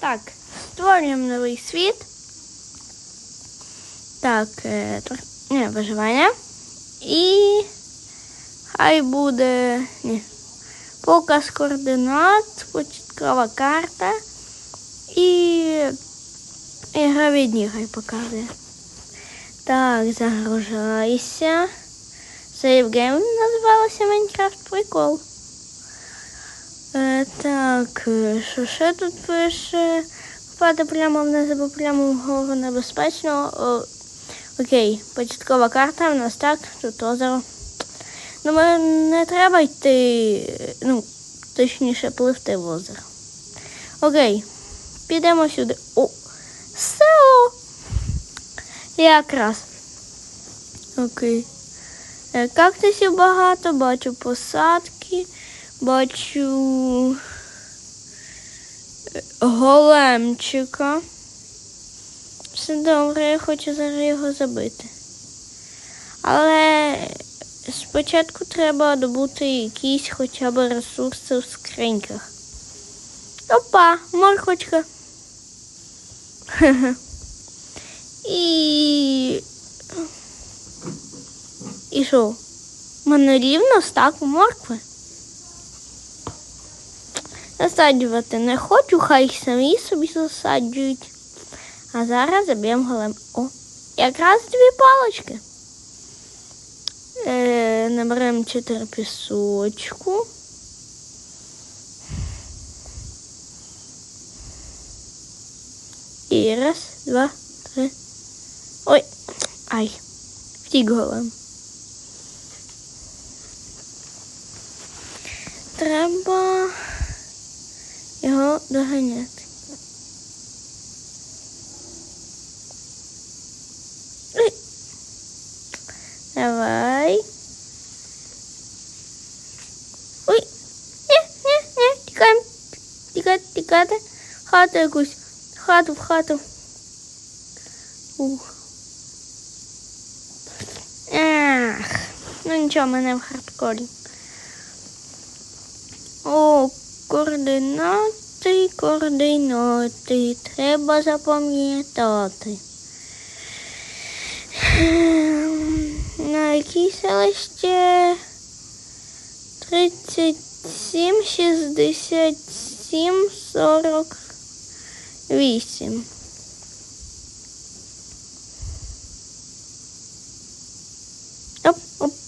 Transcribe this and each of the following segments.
Так, створюємо новий світ. Так, е, не, виживання. І хай буде ні, показ координат, початкова карта і ігрові дні хай показує. Так, загружайся. Save Game називалося Майнкрафт Прикол. Е, так, е, що ще тут пише? Впаде прямо вниз або прямо вгору небезпечно. О, окей, початкова карта в нас так, тут озеро. Думаю, не треба йти, ну, точніше, пливти в озеро. Окей, підемо сюди. О, село! Якраз. Окей. Е, Кактусів багато, бачу посадки, бачу е, големчика. Все добре, я хочу зараз його забити. Але спочатку треба добути якісь хоча б ресурси в скриньках. Опа, морквочка. Хе-хе. І і що? Мене рівно стак моркви. Засаджувати не хочу, хай самі собі засаджують. А зараз заб'ємо голем. О, якраз дві палочки. Е, наберемо чотири пісочку. І раз, два, три. Ой, ай, втік голем. Треба його доганяти. Давай. Ой. Ні, ні, ні, тікаємо. Тікати, тікати. Хату якусь. Хату в хату. Ух. Ах. Ну нічого, мене в хардкорі. О, координати, координати. Треба запам'ятати. Ем, На якій селище 37, 67, 48. Оп, оп, оп, оп,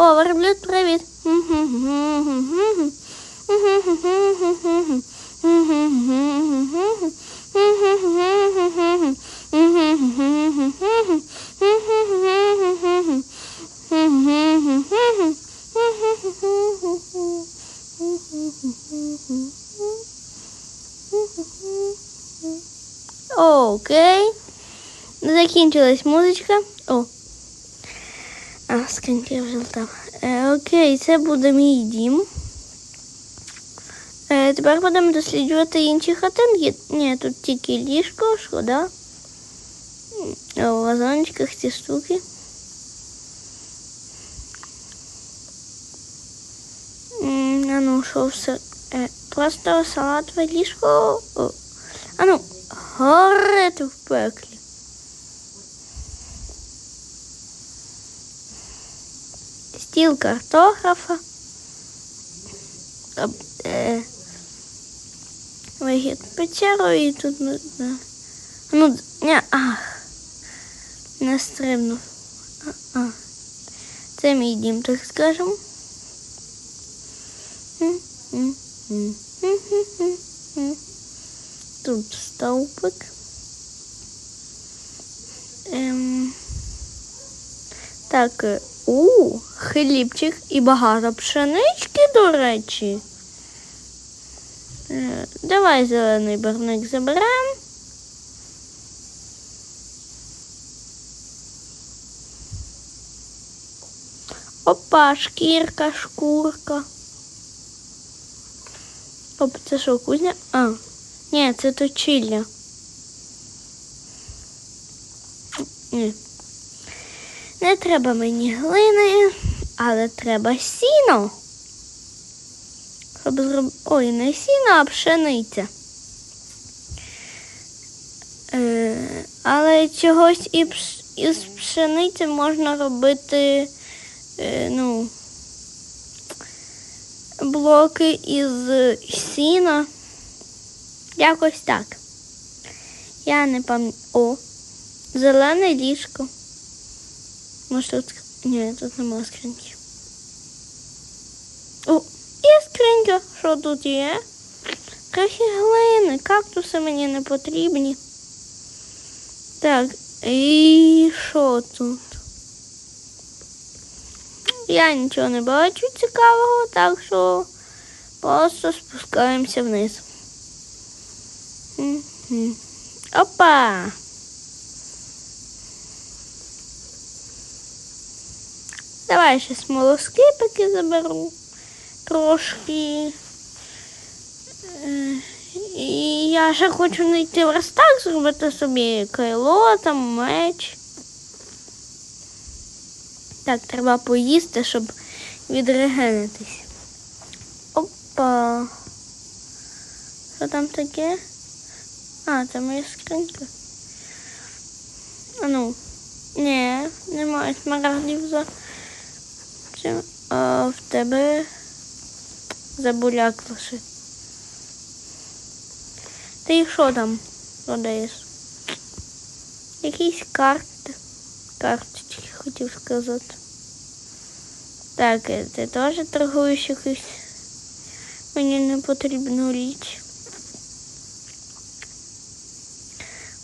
О, верблюд, привіт. Окей. Закінчилась музичка. О. А, скриньки я вже летав. Е, окей, це буде мій дім. Е, тепер будемо досліджувати інші хатинки. Ні, тут тільки ліжко, шкода. О, в вазончиках ці штуки. М, А ну, що все? Е, просто салатове ліжко. О. А ну, горити в пеклі. Стіл картографа. Е, печеру і тут ну, да. ну не, ах, не стрибнув. А, а. Це мій дім, так скажемо. Тут стовпик. Ем, так, е, у, хлібчик і багато пшенички, до речі. Е, Давай зелений барник заберемо. Опа, шкірка, шкурка. Оп, це що, кузня? А, ні, це точилля. Ні. Не треба мені глини, але треба сіно. Щоб зроб... Ой, не сіно, а пшениця. Е, але чогось і пш... із пшениці можна робити, е, ну, блоки із сіна. Якось так. Я не пам'ятаю. О, зелене ліжко. Може тут. Ні, тут немає скриньки. О, є скринька. Що тут є? Трохи глини, кактуси мені не потрібні. Так, і що тут? Я нічого не бачу цікавого, так що просто спускаємося вниз. Опа! Давай ще смолоскипики заберу трошки. Е, І я ще хочу знайти верстак, зробити собі кайло, там меч. Так, треба поїсти, щоб відрегенитись. Опа. Що там таке? А, це моя скринька. А ну. Ні, немає смарагдів за. Це, а в тебе забуляк лише. Ти що там продаєш? Якісь карти. Карточки хотів сказати. Так, е, ти теж торгуєш якусь мені не потрібну річ.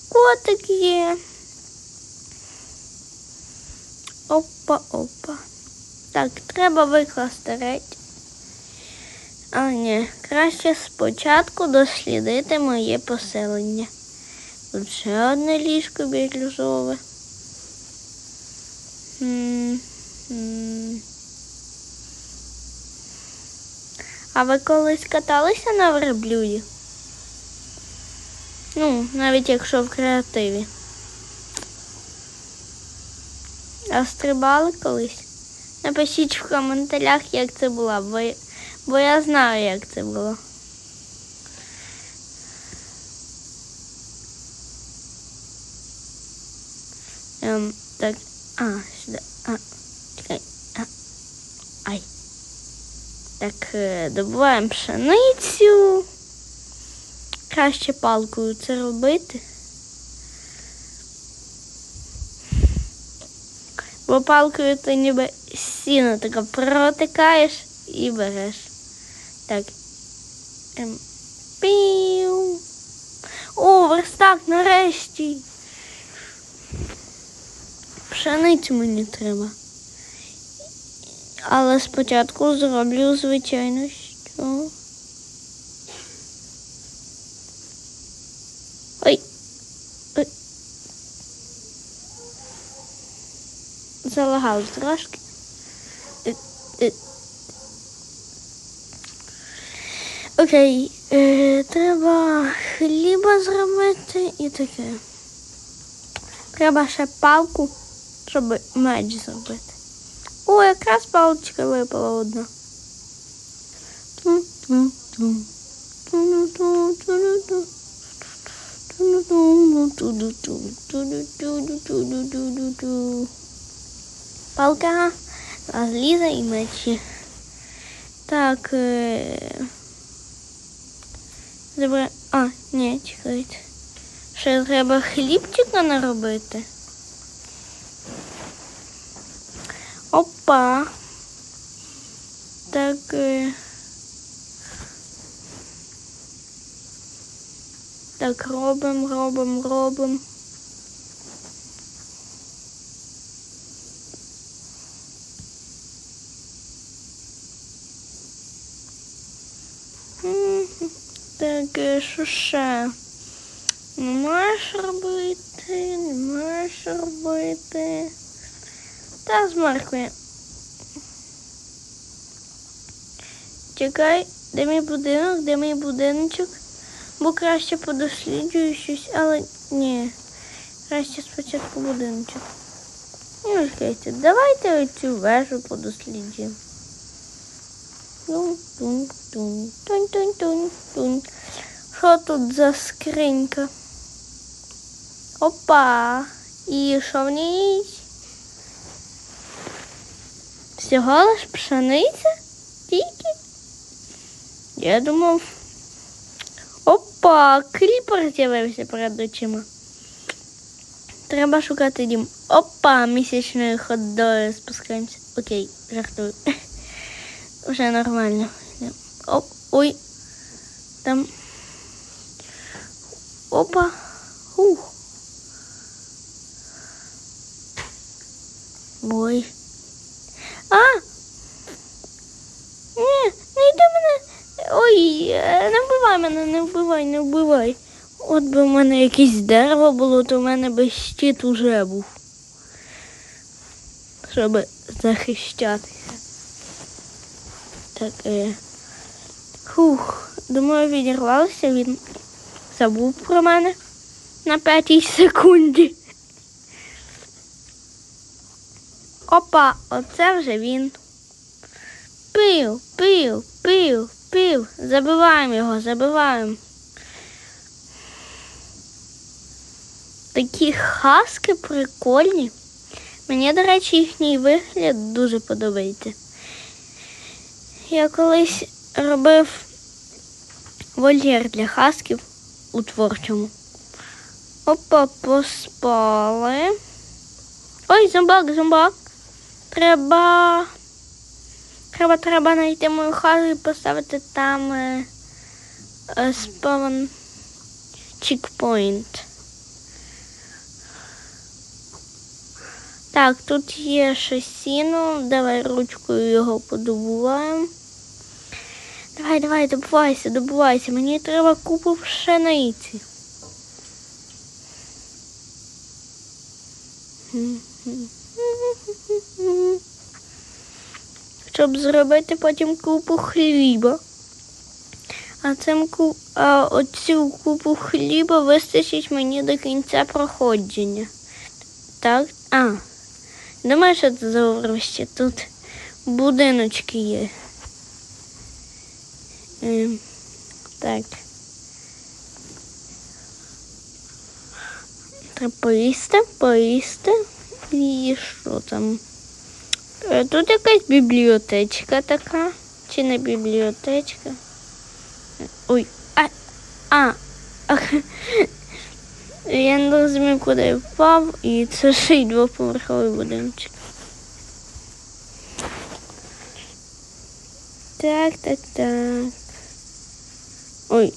Котик є. Опа, опа. Так, треба викласти речі. А ні, краще спочатку дослідити моє поселення. Тут ще одне ліжко бірюзове. А ви колись каталися на верблюді? Ну, навіть якщо в креативі. А стрибали колись? Напишіть в коментарях, як це було, бо, бо я знаю, як це було. Ем, так, а, сюди, а, чекай, а, ай. Так, е, добуваємо пшеницю. Краще палкою це робити. Бо палкою ти ніби сіно таке протикаєш і береш. Так. Ем. Піу. О, верстак нарешті. Пшеницю мені треба. Але спочатку зроблю, звичайно, що. Ой. Ой. Залагав трошки. Окей, е, треба хліба зробити і таке. Треба ще палку, щоб меч зробити. О, якраз паличка випала одна. Палка, заліза і мечі. Так. Е... А, ні, чекайте. Ще треба хлібчика наробити. Опа. Так. Е... Так, робимо, робимо, робимо. Так, е, що ще? Не маєш робити, не маєш робити. Та з моркви. Чекай, де мій будинок, де мій будиночок? Бо краще подосліджую щось, але ні. Краще спочатку будиночок. Ну, чекайте, давайте оцю вежу подосліджуємо. Тун, тун, тун, тун, тун, тун, тун. Що тут за скринька? Опа! І що в ній? Всього лиш пшениця? Тільки? Я думав. Опа, кріпер з'явився перед очима. Треба шукати дім. Опа, місячною ходою спускаємося. Окей, жартую. Вже нормально. Оп, ой. Там. Опа. Ух. Ой. А! Ні, не йди мене. Ой, е, не вбивай мене, не вбивай, не вбивай. От би в мене якесь дерево було, то в мене би щит уже був. Щоб захищатися. Так, е. Хух, думаю, відірвався він. Забув про мене на п'ятій секунді. Опа, оце вже він. Пив, пив, пив, пив. Забиваємо його, забиваємо. Такі хаски прикольні. Мені, до речі, їхній вигляд дуже подобається. Я колись робив вольєр для хасків у творчому. Опа, поспали. Ой, зомбак, зомбак. Треба. Треба, треба знайти мою хату і поставити там е, е, спавн чекпоінт. Так, тут є ще сіно. Давай ручкою його подобуваємо. Давай, давай, добувайся, добувайся. Мені треба купу пшениці. Щоб зробити потім купу хліба. А цим ку... а оцю купу хліба вистачить мені до кінця проходження. Так, а. Думаю, що це за? Тут будиночки є. Так. Треба поїсти. І що там? Е, Тут якась бібліотечка така. Чи не бібліотечка? Ой, а, а, ах, я не розумію, куди я впав, і це ще й двоповерховий будиночок. Так, так, так. Ой,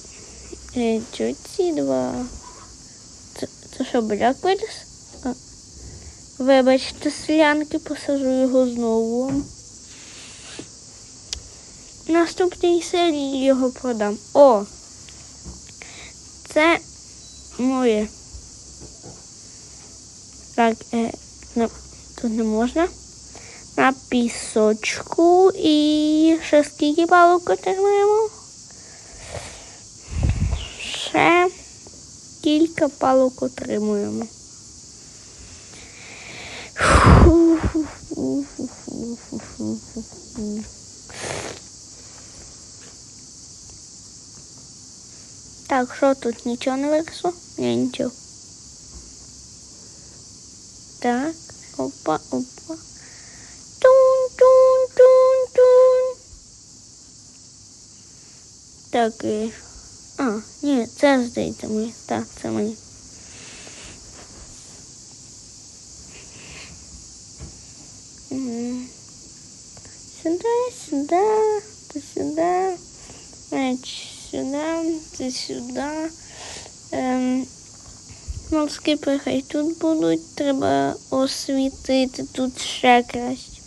е, чого ці два? Це, що, буряк виріс? Вибачте, селянки, посажу його знову. Наступній серії його продам. О! Це моє. Так, е, не, тут не можна. На пісочку і ще скільки палок отримаємо? Ще кілька палок отримуємо. Так, що тут нічого не виросло? Ні, нічого. Так, опа, опа. Тун, тун, тун, тун. Так, і... А, ні, це здається мені. Так, це мені. Мгм. Сюда, сюда, то сюда, значит, сюда, то сюда. Ем, морські хай тут будуть, треба освітити тут ще краще.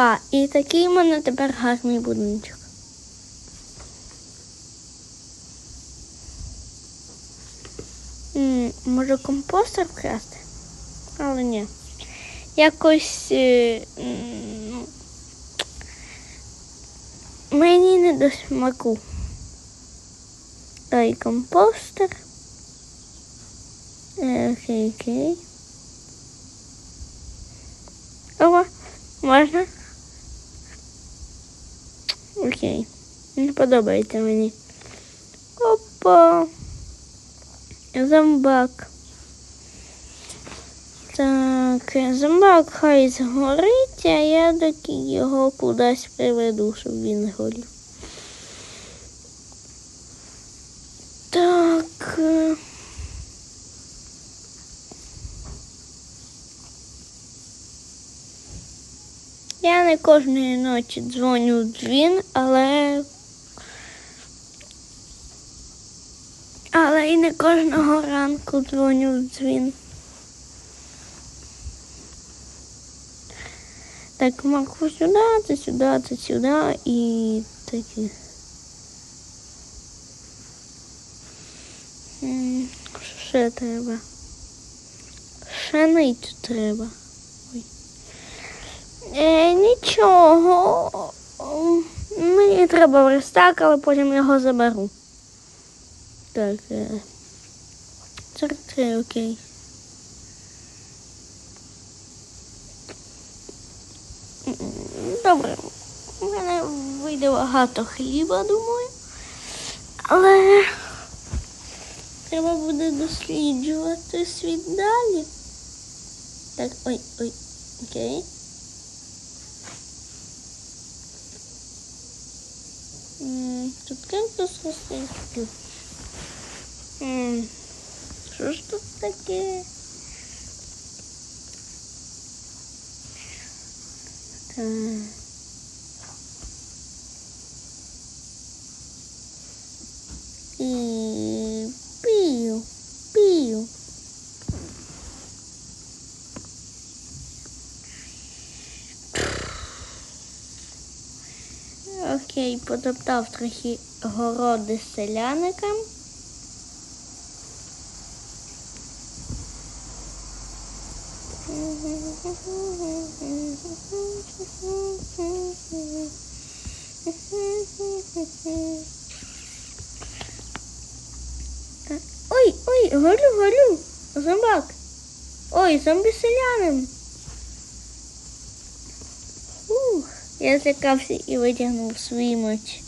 Опа, і такий в мене тепер гарний будиночок. М, Може компостер вкрасти? Але ні. Якось е, ну, мені не до смаку. Дай компостер. Е, Окей, окей. Ова, можна? Окей. Не подобається мені. Опа. Зомбак. Так, зомбак хай згорить, а я таки його кудись приведу, щоб він горів. Так. е. Я не кожної ночі дзвоню в дзвін, але. Але і не кожного ранку дзвоню в дзвін. Так, моркву сюди, це сюди, це сюди і такі. Що ще треба? Пшеницю треба. Е, нічого. Мені треба верстак, але потім його заберу. Так. Е. 43, окей. Добре. У мене вийде багато хліба, думаю. Але треба буде досліджувати світ далі. Так, ой, ой, окей. Тут кактус росте. с М, Що ж тут таке? Так. І потоптав трохи городи селяникам. Ой, ой, горю, горю, зомбак. Ой, зомбі-селянин. Ух, я злякався і витягнув свій меч.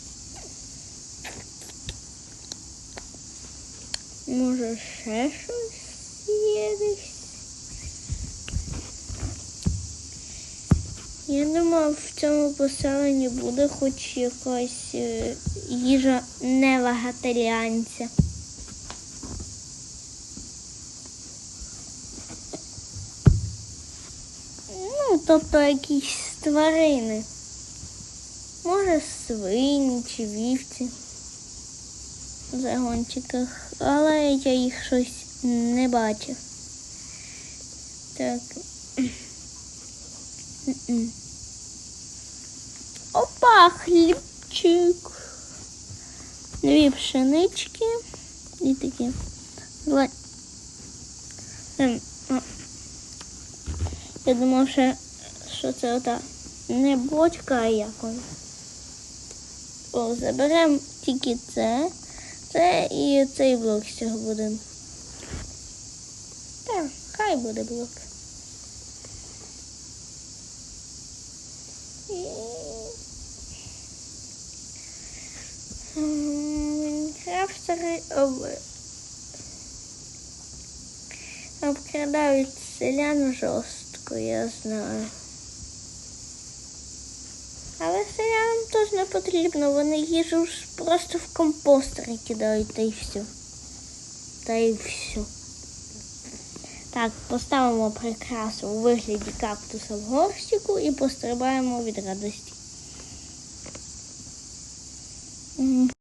Може, ще щось є десь? Я думав, в цьому поселенні буде хоч якась е, їжа не вегетаріанця. Ну, тобто якісь тварини. Може, свині чи вівці в загончиках, але я їх щось не бачив. Так. Опа, хлібчик. Дві пшенички і такі. Ем. Я думав, що, це ота не бочка, а як. О, заберемо тільки це, це і цей блок з цього будинку. Так, хай буде блок. Мінкрафтери об... обкрадають селян жорстко, я знаю. Але селянам теж не потрібно, вони їжу ж просто в компостери кидають та й все. Та й все. Так, поставимо прикрасу у вигляді кактуса в горщику і пострибаємо від радості.